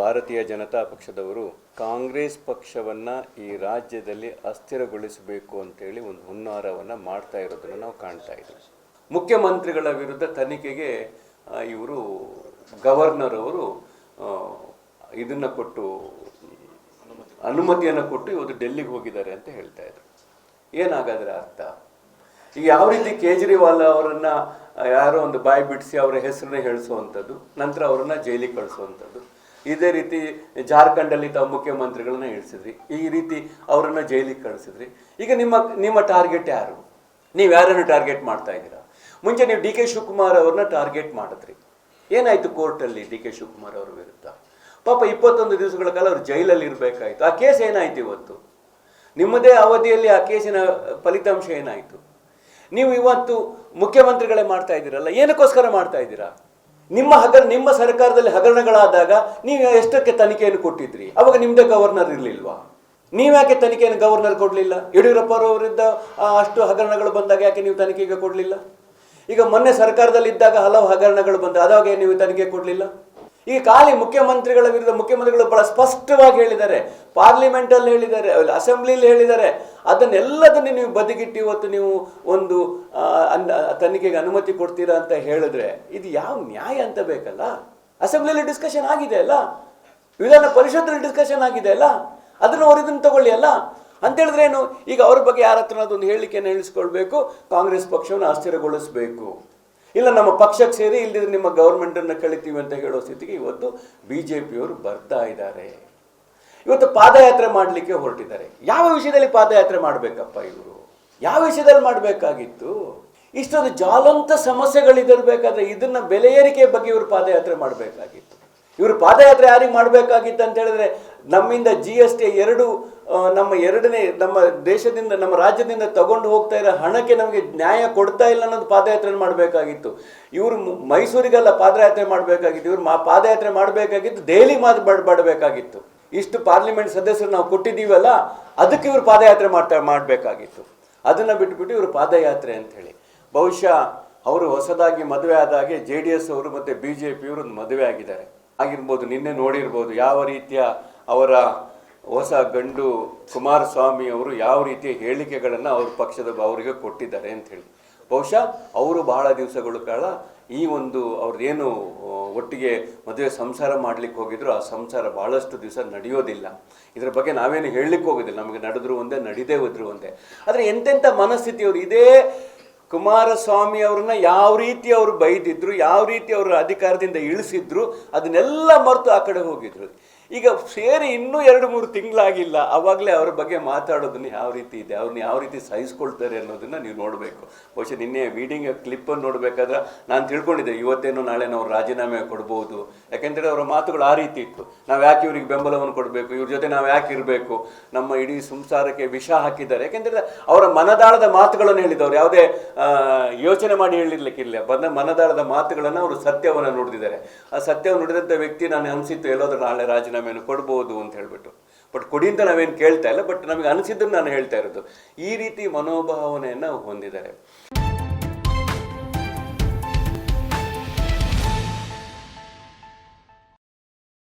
ಭಾರತೀಯ ಜನತಾ ಪಕ್ಷದವರು ಕಾಂಗ್ರೆಸ್ ಪಕ್ಷವನ್ನು ಈ ರಾಜ್ಯದಲ್ಲಿ ಅಸ್ಥಿರಗೊಳಿಸಬೇಕು ಅಂತೇಳಿ ಒಂದು ಹುನ್ನಾರವನ್ನು ಮಾಡ್ತಾ ಇರೋದನ್ನು ನಾವು ಕಾಣ್ತಾ ಇದ್ದೀವಿ. ಮುಖ್ಯಮಂತ್ರಿಗಳ ವಿರುದ್ಧ ತನಿಖೆಗೆ ಇವರು ಗವರ್ನರ್ ಅವರು ಇದನ್ನು ಕೊಟ್ಟು, ಅನುಮತಿಯನ್ನು ಕೊಟ್ಟು ಇವತ್ತು ಡೆಲ್ಲಿಗೆ ಹೋಗಿದ್ದಾರೆ ಅಂತ ಹೇಳ್ತಾ ಇದ್ರು. ಏನಾಗಾದ್ರೆ ಅರ್ಥ? ಈಗ ಯಾವ ರೀತಿ ಕೇಜ್ರಿವಾಲ್ ಅವರನ್ನ ಯಾರೋ ಒಂದು ಬಾಯಿ ಬಿಡಿಸಿ ಅವರ ಹೆಸರನ್ನ ಹೇಳಿಸುವಂಥದ್ದು, ನಂತರ ಅವರನ್ನ ಜೈಲಿಗೆ ಕಳಿಸುವಂಥದ್ದು ಇದೇ ರೀತಿ ಜಾರ್ಖಂಡಲ್ಲಿ ತಾವು ಮುಖ್ಯಮಂತ್ರಿಗಳನ್ನ ಇಳಿಸಿದ್ರಿ. ಈ ರೀತಿ ಅವರನ್ನ ಜೈಲಿಗೆ ಕಳಿಸಿದ್ರಿ. ಈಗ ನಿಮ್ಮ ನಿಮ್ಮ ಟಾರ್ಗೆಟ್ ಯಾರು? ನೀವು ಯಾರನ್ನು ಟಾರ್ಗೆಟ್ ಮಾಡ್ತಾ ಇದ್ದೀರಾ? ಮುಂಚೆ ನೀವು ಡಿ ಕೆ ಶಿವಕುಮಾರ್ ಅವ್ರನ್ನ ಟಾರ್ಗೆಟ್ ಮಾಡಿದ್ರಿ. ಏನಾಯ್ತು ಕೋರ್ಟಲ್ಲಿ ಡಿ ಕೆ ಶಿವಕುಮಾರ್ ಅವರ ವಿರುದ್ಧ? ಪಾಪ ಇಪ್ಪತ್ತೊಂದು ದಿವಸಗಳ ಕಾಲ ಅವ್ರು ಜೈಲಲ್ಲಿ ಇರಬೇಕಾಯ್ತು. ಆ ಕೇಸ್ ಏನಾಯ್ತು ಇವತ್ತು? ನಿಮ್ಮದೇ ಅವಧಿಯಲ್ಲಿ ಆ ಕೇಸಿನ ಫಲಿತಾಂಶ ಏನಾಯಿತು? ನೀವು ಇವತ್ತು ಮುಖ್ಯಮಂತ್ರಿಗಳೇ ಮಾಡ್ತಾ ಇದ್ದೀರಲ್ಲ, ಏನಕ್ಕೋಸ್ಕರ ಮಾಡ್ತಾ ಇದ್ದೀರಾ? ನಿಮ್ಮ ಹಗರ ನಿಮ್ಮ ಸರ್ಕಾರದಲ್ಲಿ ಹಗರಣಗಳಾದಾಗ ನೀವು ಎಷ್ಟಕ್ಕೆ ತನಿಖೆಯನ್ನು ಕೊಟ್ಟಿದ್ರಿ? ಅವಾಗ ನಿಮ್ಮದೇ ಗವರ್ನರ್ ಇರಲಿಲ್ವಾ? ನೀವ್ಯಾಕೆ ತನಿಖೆಯನ್ನು ಗವರ್ನರ್ ಕೊಡಲಿಲ್ಲ? ಯಡಿಯೂರಪ್ಪ ಅವರಿದ್ದ ಅಷ್ಟು ಹಗರಣಗಳು ಬಂದಾಗ ಯಾಕೆ ನೀವು ತನಿಖೆಗೆ ಕೊಡಲಿಲ್ಲ? ಈಗ ಮೊನ್ನೆ ಸರ್ಕಾರದಲ್ಲಿ ಇದ್ದಾಗ ಹಲವು ಹಗರಣಗಳು ಬಂದ ಅದಾಗ ನೀವು ತನಿಖೆ ಕೊಡಲಿಲ್ಲ? ಈಗ ಖಾಲಿ ಮುಖ್ಯಮಂತ್ರಿಗಳ ವಿರುದ್ಧ ಮುಖ್ಯಮಂತ್ರಿಗಳು ಬಹಳ ಸ್ಪಷ್ಟವಾಗಿ ಹೇಳಿದ್ದಾರೆ. ಪಾರ್ಲಿಮೆಂಟಲ್ಲಿ ಹೇಳಿದ್ದಾರೆ ಅಸೆಂಬ್ಲಿಲಿ ಹೇಳಿದ್ದಾರೆ. ಅದನ್ನೆಲ್ಲದನ್ನು ನೀವು ಬದಿಗಿಟ್ಟು ಇವತ್ತು ನೀವು ಒಂದು ತನಿಖೆಗೆ ಅನುಮತಿ ಕೊಡ್ತೀರಾ ಅಂತ ಹೇಳಿದ್ರೆ ಇದು ಯಾವ ನ್ಯಾಯ ಅಂತ ಬೇಕಲ್ಲ? ಅಸೆಂಬ್ಲಿಯಲ್ಲಿ ಡಿಸ್ಕಷನ್ ಆಗಿದೆ ಅಲ್ಲ? ವಿಧಾನ ಪರಿಷತ್ತಲ್ಲಿ ಡಿಸ್ಕಷನ್ ಆಗಿದೆ ಅಲ್ಲ? ಅದನ್ನು ಅವ್ರು ತಗೊಳ್ಳಿ ಅಲ್ಲ? ಅಂತ ಹೇಳಿದ್ರೆ ಏನು? ಈಗ ಅವ್ರ ಬಗ್ಗೆ ಯಾರ ಹತ್ರ ಅದೊಂದು ಹೇಳಿಕೆಯನ್ನು ಹೇಳಿಸ್ಕೊಳ್ಬೇಕು, ಕಾಂಗ್ರೆಸ್ ಪಕ್ಷವನ್ನು ಅಸ್ಥಿರಗೊಳಿಸಬೇಕು. ಇಲ್ಲ, ನಮ್ಮ ಪಕ್ಷಕ್ಕೆ ಸೇರಿ ಇಲ್ಲದಿದ್ರೆ ನಿಮ್ಮ ಗೌರ್ಮೆಂಟನ್ನು ಕಳಿತೀವಿ ಅಂತ ಹೇಳೋ ಸ್ಥಿತಿಗೆ ಇವತ್ತು ಬಿ ಜೆ ಪಿಯವರು ಬರ್ತಾ ಇದ್ದಾರೆ. ಇವತ್ತು ಪಾದಯಾತ್ರೆ ಮಾಡಲಿಕ್ಕೆ ಹೊರಟಿದ್ದಾರೆ. ಯಾವ ವಿಷಯದಲ್ಲಿ ಪಾದಯಾತ್ರೆ ಮಾಡಬೇಕಪ್ಪ ಇವರು? ಯಾವ ವಿಷಯದಲ್ಲಿ ಮಾಡಬೇಕಾಗಿತ್ತು? ಇಷ್ಟೊಂದು ಜಾಲಂತ ಸಮಸ್ಯೆಗಳಿದಿರಬೇಕಾದ್ರೆ ಇದನ್ನ ಬೆಲೆ ಏರಿಕೆ ಬಗ್ಗೆ ಇವರು ಪಾದಯಾತ್ರೆ ಮಾಡಬೇಕಾಗಿತ್ತು. ಇವರು ಪಾದಯಾತ್ರೆ ಯಾರಿಗೆ ಮಾಡಬೇಕಾಗಿತ್ತು ಅಂತ ಹೇಳಿದ್ರೆ ನಮ್ಮಿಂದ ಜಿ ಎಸ್ ಟಿ ಎರಡು ನಮ್ಮ ಎರಡನೇ, ನಮ್ಮ ದೇಶದಿಂದ, ನಮ್ಮ ರಾಜ್ಯದಿಂದ ತಗೊಂಡು ಹೋಗ್ತಾ ಇರೋ ಹಣಕ್ಕೆ ನಮಗೆ ನ್ಯಾಯ ಕೊಡ್ತಾ ಇಲ್ಲ ಅನ್ನೋದು ಪಾದಯಾತ್ರೆ ಮಾಡಬೇಕಾಗಿತ್ತು. ಇವರು ಮೈಸೂರಿಗೆಲ್ಲ ಪಾದಯಾತ್ರೆ ಮಾಡಬೇಕಾಗಿತ್ತು. ಇವರು ಮಾ, ಪಾದಯಾತ್ರೆ ಮಾಡಬೇಕಾಗಿತ್ತು ದೆಹಲಿ ಮಾತು ಮಾಡಬೇಕಾಗಿತ್ತು ಇಷ್ಟು ಪಾರ್ಲಿಮೆಂಟ್ ಸದಸ್ಯರು ನಾವು ಕೊಟ್ಟಿದ್ದೀವಲ್ಲ, ಅದಕ್ಕೆ ಇವರು ಪಾದಯಾತ್ರೆ ಮಾಡ್ತಾ, ಮಾಡಬೇಕಾಗಿತ್ತು. ಅದನ್ನು ಬಿಟ್ಬಿಟ್ಟು ಇವರು ಪಾದಯಾತ್ರೆ ಅಂಥೇಳಿ ಬಹುಶಃ ಅವರು ಹೊಸದಾಗಿ ಮದುವೆ ಆದಾಗೆ ಜೆ ಡಿ ಎಸ್ ಅವರು ಮತ್ತು ಬಿ ಜೆ ಪಿಯವರು ಮದುವೆ ಆಗಿದ್ದಾರೆ. ಆಗಿರ್ಬೋದು, ನಿನ್ನೆ ನೋಡಿರ್ಬೋದು ಯಾವ ರೀತಿಯ ಅವರ ಹೊಸ ಗಂಡು ಕುಮಾರಸ್ವಾಮಿ ಅವರು ಯಾವ ರೀತಿಯ ಹೇಳಿಕೆಗಳನ್ನು ಅವ್ರ ಪಕ್ಷದ ಅವರಿಗೆ ಕೊಟ್ಟಿದ್ದಾರೆ ಅಂತ ಹೇಳಿ. ಬಹುಶಃ ಅವರು ಬಹಳ ದಿವಸಗಳು ಕಾಲ ಈ ಒಂದು ಅವ್ರದ್ದೇನು ಒಟ್ಟಿಗೆ ಮದುವೆ ಸಂಸಾರ ಮಾಡ್ಲಿಕ್ಕೆ ಹೋಗಿದ್ರು, ಆ ಸಂಸಾರ ಭಾಳಷ್ಟು ದಿವಸ ನಡೆಯೋದಿಲ್ಲ. ಇದ್ರ ಬಗ್ಗೆ ನಾವೇನು ಹೇಳಲಿಕ್ಕೆ ಹೋಗೋದಿಲ್ಲ. ನಮಗೆ ನಡೆದ್ರು ಒಂದೇ, ನಡಿದೇ ಹೋದ್ರು ಒಂದೇ. ಆದರೆ ಎಂತೆಂಥ ಮನಸ್ಥಿತಿಯವರು ಇದೇ ಕುಮಾರಸ್ವಾಮಿ ಅವ್ರನ್ನ ಯಾವ ರೀತಿ ಅವರು ಬೈದಿದ್ರು, ಯಾವ ರೀತಿ ಅವರು ಅಧಿಕಾರದಿಂದ ಇಳಿಸಿದ್ರು, ಅದನ್ನೆಲ್ಲ ಮರೆತು ಆ ಕಡೆ ಹೋಗಿದ್ರು. ಈಗ ಸೇರಿ ಇನ್ನೂ ಎರಡು ಮೂರು ತಿಂಗಳಾಗಿಲ್ಲ, ಅವಾಗಲೇ ಅವ್ರ ಬಗ್ಗೆ ಮಾತಾಡೋದನ್ನ ಯಾವ ರೀತಿ ಇದೆ ಅವ್ರನ್ನ ಯಾವ ರೀತಿ ಸಹಿಸ್ಕೊಳ್ತಾರೆ ಅನ್ನೋದನ್ನ ನೀವು ನೋಡಬೇಕು. ಬಹುಶಃ ನಿನ್ನೆ ವೀಡಿಂಗ್ ಕ್ಲಿಪ್ಪನ್ನು ನೋಡಬೇಕಾದ್ರೆ ನಾನು ತಿಳ್ಕೊಂಡಿದ್ದೆ, ಇವತ್ತೇನು ನಾಳೆ ನಾವು ರಾಜೀನಾಮೆ ಕೊಡ್ಬೋದು. ಯಾಕೆಂದರೆ ಅವರ ಮಾತುಗಳು ಆ ರೀತಿ ಇತ್ತು. ನಾವು ಯಾಕೆ ಇವ್ರಿಗೆ ಬೆಂಬಲವನ್ನು ಕೊಡಬೇಕು, ಇವ್ರ ಜೊತೆ ನಾವು ಯಾಕೆ ಇರಬೇಕು? ನಮ್ಮ ಇಡೀ ಸಂಸಾರಕ್ಕೆ ವಿಷ ಹಾಕಿದ್ದಾರೆ. ಯಾಕೆಂದರೆ ಅವರ ಮನದಾಳದ ಮಾತುಗಳನ್ನು ಹೇಳಿದವರು, ಯಾವುದೇ ಯೋಚನೆ ಮಾಡಿ ಹೇಳಿರ್ಲಿಕ್ಕಿಲ್ಲ ಬಂದ ಮನದಾಳದ ಮಾತುಗಳನ್ನು ಅವರು ಸತ್ಯವನ್ನು ನುಡಿದಿದ್ದಾರೆ. ಆ ಸತ್ಯವನ್ನು ನೋಡಿದಂಥ ವ್ಯಕ್ತಿ ನಾನು ಅನಿಸಿತ್ತು, ಎಲ್ಲೋದ್ರ ನಾಳೆ ರಾಜೀನಾಮೆಯನ್ನು ಕೊಡ್ಬೋದು ಅಂತ ಹೇಳ್ಬಿಟ್ಟು. ಬಟ್ ಕೊಡಿ ಅಂತ ನಾವೇನು ಕೇಳ್ತಾ ಇಲ್ಲ ಬಟ್ ನಮಗೆ ಅನಿಸಿದ್ದನ್ನು ನಾನು ಹೇಳ್ತಾ ಇರೋದು. ಈ ರೀತಿ ಮನೋಭಾವನೆಯನ್ನು ಹೊಂದಿದ್ದಾರೆ.